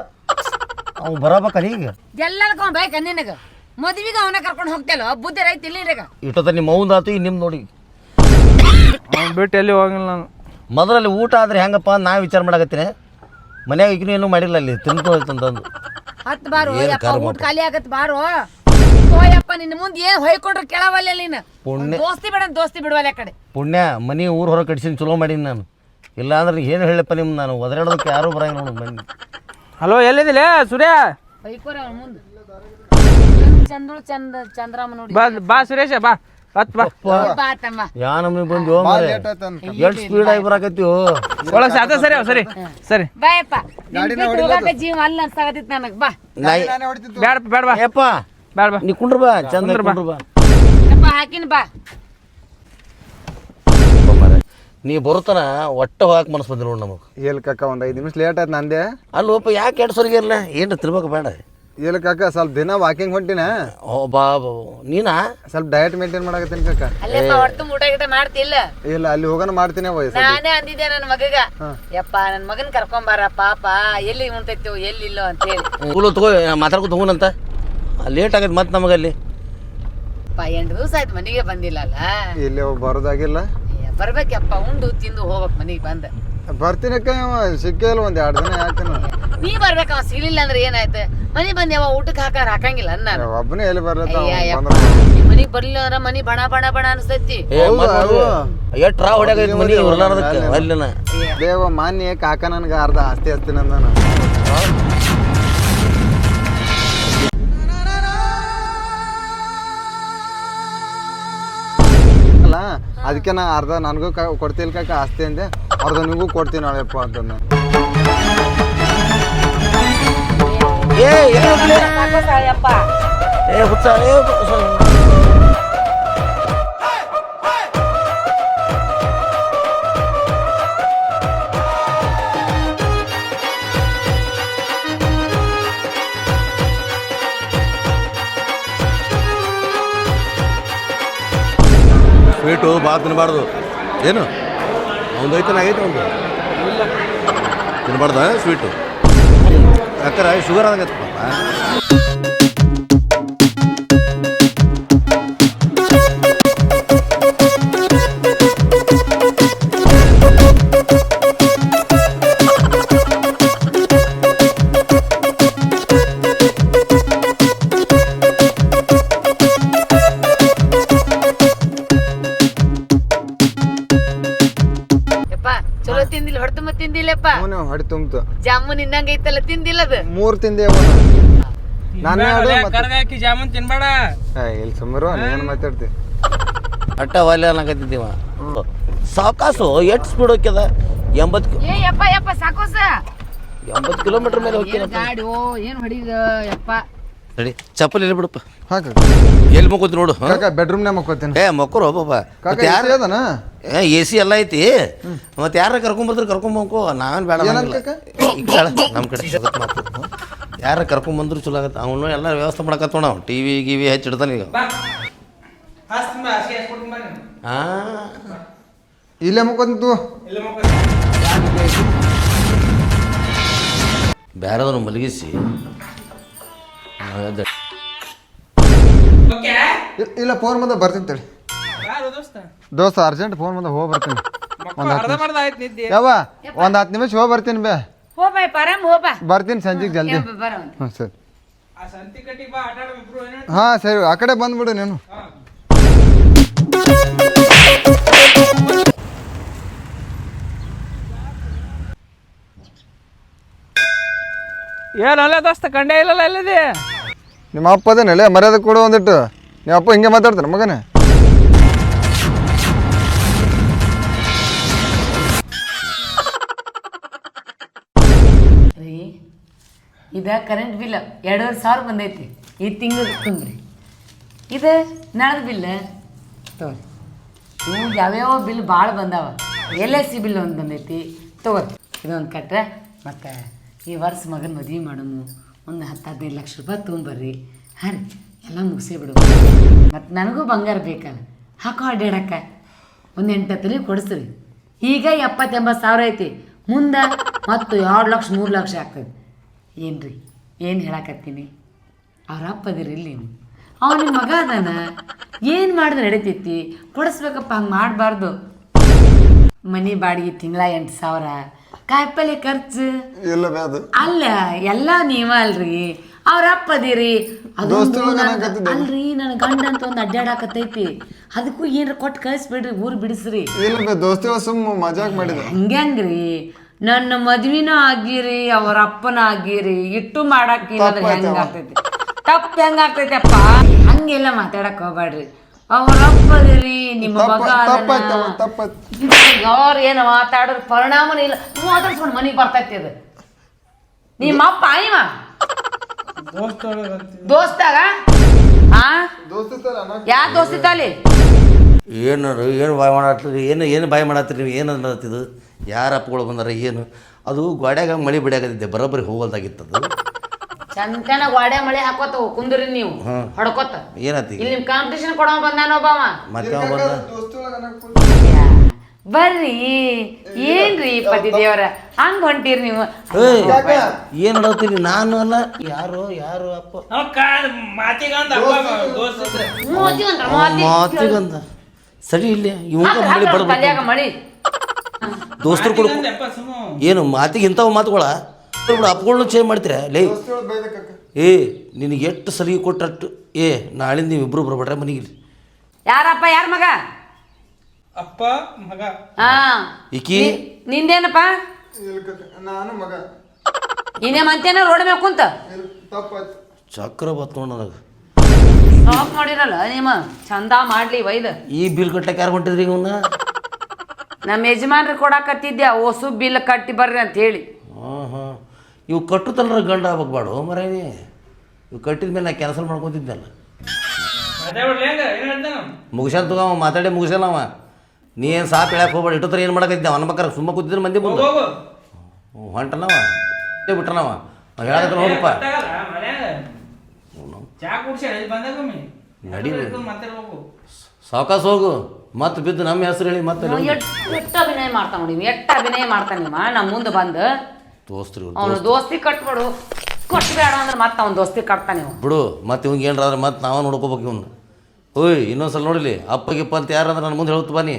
ಅವ್ ಬರಬೇಕ ಈಗ ಎಲ್ಲದಕ್ಕ ಬೈಕ್ ನಿನಗ? ಮದ್ವಿಗೆ ಅವನ ಕರ್ಕೊಂಡು ಹೋಗ್ತೇಲೋ ಬುದ್ಧಿ ರೈತ ಇಲ್ಲಿರಗ ಇಟ್ಟದ ನಿಮ್ಮ ಮೌಂದ ಆತು ಈಗ ನಿಮ್ಮ ನೋಡಿ. ಅವ್ನು ಬಿಟ್ಟು ಎಲ್ಲಿ ಹೋಗಿಲ್ಲ ನಾನು. ಮೊದಲಲ್ಲಿ ಊಟ ಆದ್ರೆ ಹೆಂಗಪ್ಪ ನಾ ವಿಚಾರ ಮಾಡಕತ್ತೀನಿ. ಮನ್ಯಾಗ ಈಗಿನೂ ಏನೂ ಮಾಡಿಲ್ಲ ಅಲ್ಲಿ ತಿನ್ಕೋ ಅಂತಂದು. ಹತ್ ಬಾರೋ ಏನ್ ಯಪ್ಪ ಕರ್ಮ ಊಟ ಖಾಲಿ ಆಗತ್ ಬಾರೋ. ಓಯಪ್ಪ ನಿನ್ನ ಮುಂದೆ ಏನ್ ಹೊಯ್ಕೊಂಡ್ರು ಕೆಳವಲ್ಲ ನೀನು? ಪುಣ್ಯ ದೋಸ್ತಿ ಬಿಡ ದೋಸ್ತಿ ಬಿಡುವಲ್ಲ ಕಡೆ. ಪುಣ್ಯ ಮನಿ ಊರು ಹೊರಗೆ ಕಟ್ಸಿನಿ ಚಲೋ ಮಾಡೀನಿ ನಾನು. ಇಲ್ಲ ಅಂದ್ರೆ ಏನು ಹೇಳಪ್ಪ ನಿಮ್ಮ ನಾನು? ಒದರಾಡೋದಕ್ಕೆ ಯಾರು ಬರಂಗಿಲ್ಲ ನೋಡು ಬನ್ನಿ ಹಲೋ ಎಲ್ಲಿದಿಲ್ಲ? ಸೂರ್ಯ? ಹೊಯ್ಕೋರ ಅವ್ನ ಮುಂದೆ. ಚಂದಳು ಚಂದ ಚಂದ್ರಾಮ ನೋಡಿ. ಬಾ ಬಾ ಸುರೇಶ ಬಾ. ಹತ್ ಬಾ. ಬಾ ತಮ್ಮ. ಯಾ ನಮ್ಗೆ ಬಂದು ಲೇಟ್ ಆಯ್ತು ಎಷ್ಟು ಸ್ಪೀಡ್ ಆಗಿ ಬರಾಕತ್ತೀವೋ ಒಳಗೆ ಸಾತ ಸರಿ ಅವ್ ಸರಿ. ಸರಿ. ಬಾಯಪ್ಪ. ನಿನ್ ಬಿಟ್ಟು ಹೋಗಾಕ ಜೀವ ಅಲ್ಲ ಅನ್ಸಾಕತ್ತಿತ್ತು ನನಗ್. ಬಾ. ಬೇಡ ಬಾ. ನೀ ಕುಂಡ್ರ ಬಾ ಚಂದ ಕುಂಡ್ರ್ ಬಾ. ಬಾ ಯಪ್ಪ ಹಾಕಿನ ಬಾ. ನೀ ಬರುತ್ತಾನ ಒಟ್ಟ ಹೋಗಕ್ಕೆ ಮನಸ್ಸು ಬಂದಿಲ್ಲ ನೋಡಿ ನಮಗೆ. ಎಲ್ ಕಕ್ಕ ಒಂದ್ ಐದ್ ನಿಮಿಷ ಲೇಟ್ ಆಯ್ತು ನಂದೆ. ಒಪ್ಪ ಯಾಕೆ ಎರಡು ಸರಿಗೆ ಇರಲ್ಲ ಏನು ತಿರ್ಬೇಕು ಬೇಡ. ಎಲ್ ಕಾಕ ಸ್ವಲ್ಪ ದಿನ ವಾಕಿಂಗ್ ಹೊಂಟಿನ? ಓ ಬಾಬು ನೀನ? ಸ್ವಲ್ಪ ಡಯಟ್ ಮೇಂಟೈನ್ ಮಾಡಕತ್ತೀನಿ ಕಾಕ. ಅಲ್ಲೇಪ್ಪ ಹೊರತು ಊಟ ಗಿಟ ಮಾಡ್ತಿಲ್ಲ. ಇಲ್ಲ ಅಲ್ಲಿ ಹೋಗೋಣ ಮಾಡ್ತೀನಿ ವಯಸ್ಸು ನಾನೇ ಅಂದಿದ್ದೆ ನನ್ನ ಮಗಗ. ಯಪ್ಪ ನನ್ನ ಮಗನ್ ಕರ್ಕೊಂಬಾರ ಪಾಪ ಎಲ್ಲಿ ಉಣ್ತೈತೋ ಎಲ್ಲಿಲ್ಲೋ ಅಂತೇಳಿ. ಕೂಲು ತಗೋ ಮಾತಾಡ್ಕೊ ತಗೋನಂತ ಲೇಟ್ ಆಗೈತೆ ಮತ್ತೆ ನಮಗಲ್ಲಿ. ಅಪ್ಪ ಎಂಟು ದಿವಸ ಆಯ್ತು ಮನೆಗೆ ಬಂದಿಲ್ಲಲ್ಲ. ಇಲ್ಲಿ ಬರೋದಾಗಿಲ್ಲ. ಏ, ಬರ್ಬೇಕಪ್ಪ ಉಂಡು ತಿಂದು ಹೋಗ್ಬೇಕು ಮನೆಗೆ ಬಂದ. ಬರ್ತೀನಿ ಅಕ್ಕ ಇವ ಸಿಕ್ಕೇ ಇಲ್ಲ ಒಂದು ಎರಡು ದಿನ ಯಾಕೆ ನೀ ಬರ್ಬೇಕ ಅವ ಸಿಗ್ಲಿಲ್ಲ ಅಂದ್ರೆ ಏನಾಯ್ತು? ಮನಿ ಬಂದ್ ಯಾವ ಊಟಕ್ಕೆ ಹಾಕಾರ ಹಾಕಂಗಿಲ್ಲ ಅನ್ನ. ಒಬ್ಬನೇ ಎಲ್ಲಿ ಬರ್ಲತ್ತ ಮನಿಗ್ ಬರ್ಲಿಲ್ಲ ಅಂದ್ರ ಮನಿ ಬಣ ಬಣ ಬಣ ಅನ್ಸ್ತೈತಿ ಎಷ್ಟು ರಾ ಹೊಡ್ಯಾಗೈತೆ ಮನಿ ಉರ್ಲಾರ್ದಕ್ಕೆ ಅಲ್ಲಿನ. ದೇವ ಮಾನ್ಯ ಕಾಕ ನನ್ಗ ಅರ್ಧ ಆಸ್ತಿ ಹಚ್ತೀನಿ ಅಂದಾನ ಅಲ್ಲ ಅದಕ್ಕೆ ನಾ ಅರ್ಧ ನನಗೂ ಕೊಡ್ತಿಲ್ ಕಾಕ ಆಸ್ತಿ ಅಂದೆ. ಅವ್ರದನಿಗೂ ಕೊಡ್ತೀನಿ ನಾಳೆಪ್ಪ ಅಂತಂದ ಏ ಏ ಸ್ವೀಟು ಭಾಳ ತಿನ್ನಬಾರ್ದು ಏನು ಒಂದು. ಐತನ ಆಗೈತೆ ಒಂದು ತಿನ್ನಬಾರ್ದ ಸ್ವೀಟು ಯಾಕಂದ್ರೆ ಶುಗರ್ ಆಗತ್ತೆ ಪಾಪ ಅವನು ಹೊಡಿ ತುಂಬ್ತು. ಜಾಮೂನ್ ಇನ್ನಂಗ ಐತಲ್ಲ ತಿಂದಿಲ್ಲ ಅದು. ಮೂರು ತಿಂದೆ ನಾನು ಕರ್ಗಾಕಿ ಜಾಮೂನ್ ತಿನ್ಬೇಡ. ಇಲ್ಲಿ ಸುಮ್ಮರು ಏನು ಮಾತಾಡ್ತಿ? ಅಟ್ಟ ಒಲೆ ಅನ್ನಕತ್ತಿದ್ದೀವ. ಸಾವಕಾಸು ಎಷ್ಟು ಸ್ಪೀಡ್ ಹೋಗ್ಯದ? ಎಂಬತ್ತು ಏ ಯಪ್ಪ ಯಪ್ಪ ಸಾಕೋಸ ಎಂಬತ್ತು ಕಿಲೋಮೀಟರ್ ಮೇಲೆ ಹೋಗ್ತೀನಿ ಗಾಡಿ ಓ ಏನು ಹೊಡಿದ ಯಪ್ಪ. ಸರಿ ಚಪ್ಪಲಿ ಎಲ್ಲಿ ಬಿಡಪ್ಪ? ಹಾಕ ಎಲ್ಲಿ ಮಕ್ಕೋತಿ ನೋಡು ಹಾ? ಕಾಕ ಬೆಡ್ರೂಮ್ನಾಗ ಮಕ್ಕೋತೀನಿ. ಏ ಮಕ್ಕರು ಪಾಪ ಕಾಕ ಮತ್ತೆ ಯಾರು ಅದನ? ಏ ಎ ಸಿ ಎಲ್ಲ ಐತಿ. ಮತ್ತೆ ಯಾರ ಕರ್ಕೊಂಬರ್ತಾರೆ ಕರ್ಕೊಂಬಂಕೋ ನಾವೇನು ಬೇಡ ಏನಂತ ಅನ್ನಂಗಿಲ್ಲ. ನಮ್ಮ ಕಡೆ ಮಾತು. ಯಾರ ಕರ್ಕೊಂಬಂದ್ರು ಚಲೋ ಆಗತ್ತೆ. ಅವನು ಎಲ್ಲ ವ್ಯವಸ್ಥೆ ಮಾಡಕತ್ತೋಣ ಅವ್ನು ಟಿ ವಿ ಗಿವಿ ಹಚ್ಚಿಡ್ತಾನೆ ಈಗ. ಹಾಸ್ತೀನಿ ಬಾ ಹಾಸಿಗೆ ಹಾಸ್ಕೊಡ್ತೀನಿ ಬಾ ನೀನು. ಹಾಂ? ಇಲ್ಲೇ ಮಕ್ಕೋತೀನಿ ತೂ ಇಲ್ಲ ಮಕ್ಕೋತೀನಿ. ಬೇರೆದವ್ರು ಮಲಗಿಸಿ. ನಾವೆದ್ದ- ಓಕೆ? ಇ- ಇಲ್ಲ ಫೋನ್ ಬಂದ ಬರ್ತೀನಿ ತಡಿ. ಯಾರು ದೋಸ್ತ? ದೋಸ್ತ ಅರ್ಜೆಂಟ್ ಫೋನ್ ಬಂದ ಹೋಗಿ ಬರ್ತೀನಿ. ಮಕ್ಕಳು ಅರ್ಧ ಮರ್ಧ ಆಯ್ತು ನಿದ್ದೆ. ಯಾವ ಒಂದು ಹತ್ತು ನಿಮಿಷ ಹೋಗಿ ಬರ್ತೀನಿ ಬೇ. ಹೋ ಬಾಯ್ ಪರಮ್ ಹೋ ಬಾ. ಬರ್ತೀನಿ ಸಂಜೆಗೆ ಜಲ್ದಿ. ಬರ ಹಾಂ ಸರಿ. ಆ ಸಂತಿ ಕಟ್ಟಿಗೆ ಬಾ ಆಟ ಆಡೋ ಇಬ್ರು ಏನೇನು ಹಾಂ ಸರಿ ಆ ಕಡೆ ಬಂದ್ಬಿಡು ನೀನು. ಏನಲ್ಲ ಅಲ್ಲ ದೋಸ್ತ ಕಂಡೇ ಇಲ್ಲಲ್ಲ ಎಲ್ಲಿದೆ? ನಿಮ್ಮ ಅಪ್ಪ ಅದೇನಲ್ಲ ಮರ್ಯಾದೆ ಕೊಡು ಒಂದಿಟ್ಟು ನಿಮ್ಮ ಅಪ್ಪ ಹಿಂಗೆ ಮಾತಾಡ್ತಾನೆ ಮಗನೇ. ಇದ ಕರೆಂಟ್ ಬಿಲ್ ಎರಡೂವರೆ ಸಾವಿರ ಬಂದೈತಿ. ಈ ತಿಂಗಳು ತುಂಬ್ರಿ. ಇದು ನಳದ ಬಿಲ್ ತಗೋರಿ ಇವು ಯಾವ್ಯಾವ ಬಿಲ್ ಭಾಳ ಬಂದಾವ. ಎಲ್ ಐ ಸಿ ಬಿಲ್ ಒಂದು ಬಂದೈತಿ. ತಗೋರಿ ಇದೊಂದು ಕಟ್ರೆ ಮತ್ತು ಈ ವರ್ಷ ಮಗನ ಮದುವೆ ಮಾಡೋನು ಒಂದು ಹತ್ತು ಹದಿನೈದು ಲಕ್ಷ ರೂಪಾಯಿ ತೊಗೊಂಬರ್ರಿ. ಹಾಂ ರೀ ಎಲ್ಲ ಮುಗಿಸೇ ಬಿಡು. ಮತ್ತು ನನಗೂ ಬಂಗಾರ ಬೇಕಲ್ಲ, ಹಾಕೋ ಅಡ್ಡಾಡಕ್ಕ. ಒಂದು ಎಂಟು ಹತ್ತು ಕೊಡಿಸ್ರಿ. ಈಗ ಎಪ್ಪತ್ತೆಂಬತ್ತು ಸಾವಿರ ಐತಿ. ಮುಂದೆ ಮತ್ತು ಎರಡು ಲಕ್ಷ, ಮೂರು ಲಕ್ಷ ಆಗ್ತದೆ. ಏನು ರೀ ಏನು ಹೇಳಕತ್ತೀನಿ? ಅವ್ರ ಅಪ್ಪದಿರಿ ಇಲ್ಲಿ ನೀವು ಅವ ಮಗ ಅದಾನ. ಏನು ಮಾಡಿದ್ರೆ ನಡೀತೈತಿ? ಕೊಡಿಸ್ಬೇಕಪ್ಪ, ಹಂಗೆ ಮಾಡಬಾರ್ದು. ಮನೆ ಬಾಡಿಗೆ ತಿಂಗಳ ಎಂಟು ಸಾವಿರ. ಕಾಯಿಪಲ್ಲೆ ಖರ್ಚು. ಇಲ್ಲ ಬೇ ಅದು? ಅಲ್ಲ ಎಲ್ಲ ನೀವ ಅಲ್ರಿ. ಅವ್ರ ಅಪ್ಪದಿರಿ ಅದೊಂದು ದೋಸ್ತರು ನನ್-. ಅಲ್ರಿ ನನ್ನ ಗಂಡ ಅಂತ ಒಂದು ಅಡ್ಡಾಡಕತ್ತೈತಿ ಅದಕ್ಕೂ ಏನ್ರ ಕೊಟ್ಟು ಕಳಿಸ್ಬಿಡ್ರಿ ಊರ್ ಬಿಡಿಸ್ರಿ. ಇಲ್ಲ ಬೇ ಸುಮ್ಮ ಮಜಾಕ್ ಮಾಡಿದ. ಹಂಗ್ಯಾಂಗ್ರಿ? ನನ್ನ ಮದ್ವಿನ ಆಗಿರಿ ಅವ್ರ ಅಪ್ಪನ ಆಗಿರಿ. ಇಟ್ಟು ಮಾಡಾಕಿಲ್ಲ ಅಂದ್ರೆ. ಆಗ್ತೈತಿ ತಪ್ಪ ಹೆಂಗ ಆಗ್ತೈತಿ ಅಪ್ಪ ಹಂಗೆಲ್ಲ ಮಾತಾಡಕ್ ಹೋಗ್ಬೇಡ್ರಿ ಅವ್ರ ಅಪ್ಪ ಅದಿರಿ ನಿಮ್ಮ ತಪ್ಪ ಮಗ ತಪ್ಪಾಯ್ತು ತಪ್ಪಾಯ್ತು. ಅವ್ರ ಏನು ಮಾತಾಡೋದ್ರ ಪರಿಣಾಮನೇ ಇಲ್ಲ. ಮಾತಾಡ್ಸ್ಕೊಂಡು ಮನೆಗೆ ಬರ್ತೈತಿ ಅದು. ನಿಮ್ಮ ಅಪ್ಪ ಒಳಗಂತ ದೋಸ್ತಾಗ? ಆ? ದೋಸ್ತಿ ತರ ಅಣ್ಣ ಯಾ ದೋಸ್ತಿ ತಾಲಿ ಏನು ಏನು ಬಾಯ್ ಮಾಡತ್ತೀರಿ? ಏನು ಏನು ಬಾಯ್ ಮಾಡತ್ತೀರಿ ನೀವು? ಏನು ಮಾಡತ್ತಿದು ಯಾರ ಅಪ್ಪಗಳು ಬಂದಾರ ಏನು? ಅದು ಗೋಡ್ಯಾಗ ಮಳೆ ಬಿಡಾಕತ್ತಿದ್ದೆ ಬರೋಬ್ಬರಿ ಹೋಗಲ್ದಾಗಿತ್ತದು. ಚಂತನ ಗೋಡೆ ಮಳೆ ಹಾಕೋತ ಕುಂದ್ರಿ ನೀವು. ಹೊಡ್ಕೋತ. ಏನತಿ? ಇಲ್ಲಿ ನಿಮ್ ಕಾಂಪಿಟೇಷನ್ ಕೊಡೋ ಬಂದಾನ ಒಬ್ಬವ ಮತ್ತೆ ಅವ ಬಂದ? ಯಾ, ಬರ್ರಿ. ಏನ್ರಿ ಪತಿ ದೇವರ? ಹಂಗ ಹೊಂಟಿರಿ ನೀವು? ಏನ್ ಮಾಡತ್ತೀರಿ ನಾನು ಅಲ್ಲ. ಯಾರು ಯಾರು ಅಪ್ಪ. ಮಾತಿಗಂತ ಸರಿ ಇಲ್ಲಿ ಇವಂಗ ಮಳೆ ತಲ್ಯಾಗ ಮಳಿ. ದೋಸ್ತರು ಕೊಡು ಏನು ಮಾತಿಗೆ ಇಂಥವು ಮಾತುಗಳ? ಬಿಡು ಅಪ್ಪಗಳನ್ನ ಚೇಂಜ್ ಮಾಡ್ತೀರಾ? ಲೇ ಏ ನಿನಗೆ ಎಷ್ಟು ಸಲಿಗೆ ಕೊಟ್ಟಟ್ಟು ಏ ನಾಳಿಂದ ನೀವು ಇಬ್ರು ಬರ್ಬೇಡ್ರೆ ಮನೆಗೆ ಯಾರಪ್ಪ ಯಾರ ಮಗ? ಅಪ್ಪ ಮಗ. ಹಾ. ಈಕಿ? ನಿಂದೇನಪ್ಪ? ನಾನು ಮಗ. ಇನ್ನೇ ಮಂತೇನ ರೋಡ್ ಮೇಲೆ ಕುಂತ? ಚಕ್ರ ನೋಡು ನನಗೆ. ಸ್ಟಾಪ್ ಮಾಡಿರಲ್ಲ ನಿಮ್ಮ ಚಂದ ಮಾಡ್ಲಿ ವೈದ ಈ ಬಿಲ್ ಕಟ್ಟಕ್ಕೆ ಯಾರು ಹೊಂಟಿದ್ರಿ ಇವನ್ನ ನಮ್ಮ ಯಜಮಾನ್ರು ಕೊಡಾಕತ್ತಿದ್ದೆ ಹೊಸ ಬಿಲ್ ಕಟ್ಟಿ ಬರ್ರಿ ಅಂತ ಹೇಳಿ. ಹಾಂ ಹಾಂ ಇವು ಕಟ್ಟುತ್ತಲ್ರ ಗಂಡ ಆಗ್ಬೇಕು ಬಾಡು ಮರೇನಿ ಇವು ಕಟ್ಟಿದ ಮೇಲೆ ನಾ ಕ್ಯಾನ್ಸಲ್ ಮಾಡ್ಕೊತಿದ್ದೆಲ್ಲ ಮಾತಾಡ್ಬಿಡ್ಲಿ ಹೆಂಗ ಏನು ಹೇಳ್ತಾನ ಮುಗಿಸ್ಯಾನ ತಗೋ ಅವ ಮಾತಾಡಿ ಮುಗಿಸಲ್ಲ ಅವ. ನೀ ಏನು ಸಾಪ್ ಹೇಳಕ್ಕೆ ಹೋಗ್ಬೇಡ ಇಟ್ಟತ್ರ ಏನು ಮಾಡಕತ್ತಿದ್ದೆ ಅವನ ಬೇಕಾರೆ ಸುಮ್ಮ ಕೂತಿದ್ರೆ ಮಂದಿ ಬಂದು ಹೊಂಟನವೇ. ಬಿಟ್ಟನವ ಹೇಳಕತ್ತ ನೋಡಪ್ಪ ನಡಿ. ಮಾತಾಡ್ಬೇಕು ಹೋಗು. ಮತ್ತೆ ಬಿದ್ದು ನಮ್ಮ ಹೆಸರು ಹೇಳಿ ಮತ್ತೆ ಎಷ್ಟು ಅಭಿನಯ ಮಾಡ್ತಾನ ನೋಡಿ ಎಷ್ಟು ಅಭಿನಯ ಮಾಡ್ತಾನೆ ನಿಮ್ಮ ನಮ್ಮ ಮುಂದೆ ಬಂದು ದೋಸ್ತ್ರಿ ಇವ್ರು. ಅವನು ದೋಸ್ತಿ ಕಟ್ಬಿಡು. ಕೊಟ್ಬೇಡ ಅಂದ್ರೆ ಮತ್ತೆ ಅವ್ನು ದೋಸ್ತಿ ಕಟ್ತಾನೆ ಇವ ಬಿಡು ಮತ್ತೆ ಇವಂಗೆ ಏನಾರ ಮತ್ತೆ ನಾವ ನೋಡ್ಕೋಬೇಕು ಇವ್ನು. ಓಯ್ ಇನ್ನೊಂದ್ಸಲ ನೋಡಿಲಿ ಅಪ್ಪ ಗಿಪ್ಪ ಅಂತ ಯಾರಂದ್ರೆ ನನ್ನ ಮುಂದೆ ಹೇಳುತ್ತ ಬನ್ನಿ.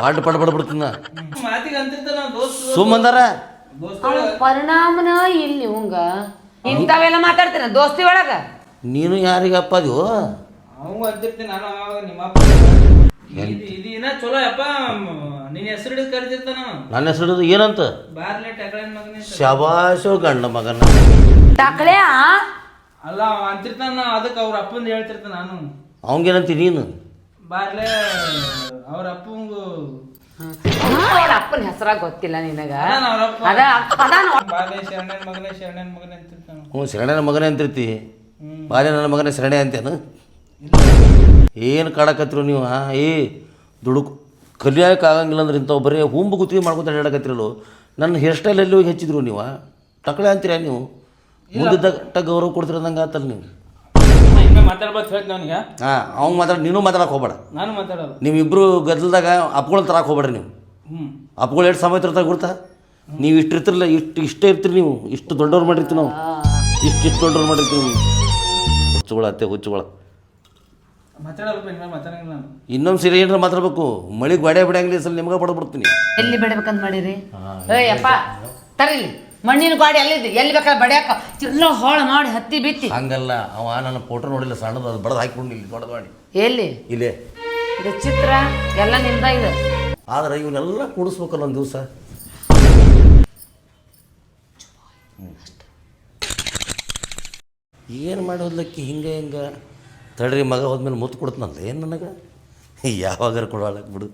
ಪಾಡ್ ಪಡ್ ಪಡ್ಬಿಡ್ತೀನಿ ನಾ ಮಾತಿಗೆ ದೋಸ್ತ. ಅವ್ನ ಪರಿಣಾಮನ ಇಲ್ಲಿ ಇವಂಗ ಇಂಥವೆಲ್ಲ ಮಾತಾಡ್ತೀನಿ ದೋಸ್ತಿ ಒಳಗ? ನೀನು ಯಾರಿಗೆ ಅಪ್ಪ ಅದು? ಅವಂಗ ಅಂತಿರ್ತೀನಿ ನಾನು ಅವಾಗ ನಿಮ್ಮ ಅಪ್ಪ. ಇದು ಇದು ಇನ್ನ ಚಲೋ ಅಪ್ಪ ನಿನ್ನ ಹೆಸರು ಹಿಡಿದು ಕರಿತಿರ್ತಾನ ನನ್ನ ಹೆಸರು ಏನಂತ? ಬಾರ್ಲೆ ಟಕಳನ್ ಮಗನೇ ಅಂತ. ಶಬಾಶೋ ಗಂಡ ಮಗನ? ಟಕಳೆ ಅಲ್ಲ ಅವ ಅಂತಿರ್ತಾನ ಅದಕ್ಕೆ ಅವ್ರ ಅಪ್ಪಂದು ಹೇಳ್ತಿರ್ತಾನ ನಾನು. ಅವಂಗೇನಂತಿ ನೀನು? ಬಾರ್ಲೆ ಅವ್ರ ಅಪ್ಪಂಗು. ಅವ್ರ ಅಪ್ಪನ ಹೆಸರಾಗ ಗೊತ್ತಿಲ್ಲ ನಿನಗ. ಅದ ಅದಾನ ಬಾರ್ಲೆ ಶರಣನ್ ಮಗನೇ ಶರಣನ್ ಮಗನೇ ಅಂತಿರ್ತಾನ ಹ್ಞೂ ಶರಣನ ಮಗನೇ ಅಂತಿರ್ತಿ. ಬಾಲ್ಯ ನನ್ನ ಮಗನೇ ಶರಣೆ ಅಂತೇನು ಏನು ಕಾಡಕತ್ರು ನೀವು ಏ ದುಡುಕ್. ಕಲಿಯೋಕೆ ಆಗಂಗಿಲ್ಲ ಅಂದ್ರೆ ಇಂಥವು ಬರೀ ಹುಂಬು ಗುತ್ತಿಗೆ ಮಾಡ್ಕೊತ ಹೇಳಕತ್ತಿರಲು ನನ್ನ ಹೇರ್ ಸ್ಟೈಲ್ ಎಲ್ಲಿ ಹೋಗಿ ಹೆಚ್ಚಿದ್ರು ನೀವು? ತಕಳೆ ಅಂತೀರಾ ನೀವು? ಮುಂದಿದ್ದ ಗೌರವ ಕೊಡ್ತೀರ ಅಂದಂಗೆ ಆತಲ್ಲ ನೀವು ಮಾತಾಡ್ಬೋದು ಅವನಿಗೆ. ಹಾಂ ಅವ್ನು ಮಾತಾಡ ನೀನು ಮಾತಾಡಕ್ಕೆ ಹೋಗ್ಬೇಡ. ನಾನು ಮಾತಾಡಲ್ಲ ನೀವಿಬ್ಬರು ಗದ್ದಲ್ದಾಗ ಅಪ್ಗಳು ತರಕ್ಕೆ ಹೋಗ್ಬೇಡ್ರಿ ನೀವು. ಹ್ಞೂ ಅಪ್ಗಳು ಎಷ್ಟು ಸಮಯ ಇರ್ತಾರೆ ಗುರ್ತಾ? ನೀವು ಇಷ್ಟು ಇರ್ತಿರಲ್ಲ ಇಷ್ಟು ಇಷ್ಟೇ ಇರ್ತೀರಿ ನೀವು. ಇಷ್ಟು ದೊಡ್ಡವ್ರು ಮಾಡಿರ್ತೀವಿ ನಾವು. ಇಷ್ಟು ಇಷ್ಟು ದೊಡ್ಡವ್ರು ಮಾಡಿರ್ತೀವಿ ಹುಚ್ಚುಗಳ ಅತ್ತೆ ಹುಚ್ಚುಗಳ. ಇನ್ನೊಂದು ಸೀರೆ ಏನಾರ ಮಾತಾಡ್ಬೇಕು? ಮಳಿ ಗೋಡೆ ಬಿಡಂಗಿಲ್ಲ ಸಲ ನಿಮ್ಗೆ ಬಡ್ಬಿಡ್ತೀನಿ ಎಲ್ಲಿ ಬಿಡ್ಬೇಕಂತ ಮಾಡಿರಿ? ಏಯ್ ಅಪ್ಪ ತರಿಲಿ ಮಣ್ಣಿನ ಗಾಡಿ ಎಲ್ಲಿದೆ? ಎಲ್ಲಿ ಬೇಕಾದ್ರೆ ಬಡಿಯಾಕ? ಚಿಲ್ಲ ಹಾಳು ಮಾಡಿ ಹತ್ತಿ ಬಿತ್ತಿ. ಹಂಗಲ್ಲ ಅವ ನನ್ನ ಫೋಟೋ ನೋಡಿಲ್ಲ ಸಣ್ಣದು ಅದು ಬಡದು ಹಾಕಿಕೊಂಡು ಇಲ್ಲಿ ದೊಡ್ಡದು ಮಾಡಿ. ಎಲ್ಲಿ? ಇಲ್ಲೇ. ಇದು ಚಿತ್ರ ಎಲ್ಲ ನಿಂದ ಇದೆ. ಆದ್ರೆ ಇವನ್ನೆಲ್ಲ ಕೂಡಿಸ್ಬೇಕಲ್ಲ ಒಂದು ದಿವಸ. ಏನು ಮಾಡೋದ್ಲಕ್ಕಿ ಹಿಂಗೆ ಹಿಂಗೆ? ತಡ್ರಿ ಮಗ ಹೋದ್ಮೇಲೆ ಮುತ್ತು ಕೊಡ್ತಾನಲ್ಲ ಏನು ನನಗೆ? ಯಾವಾಗಾರ ಕೊಡೋಳಕ್ಕೆ ಬಿಡು.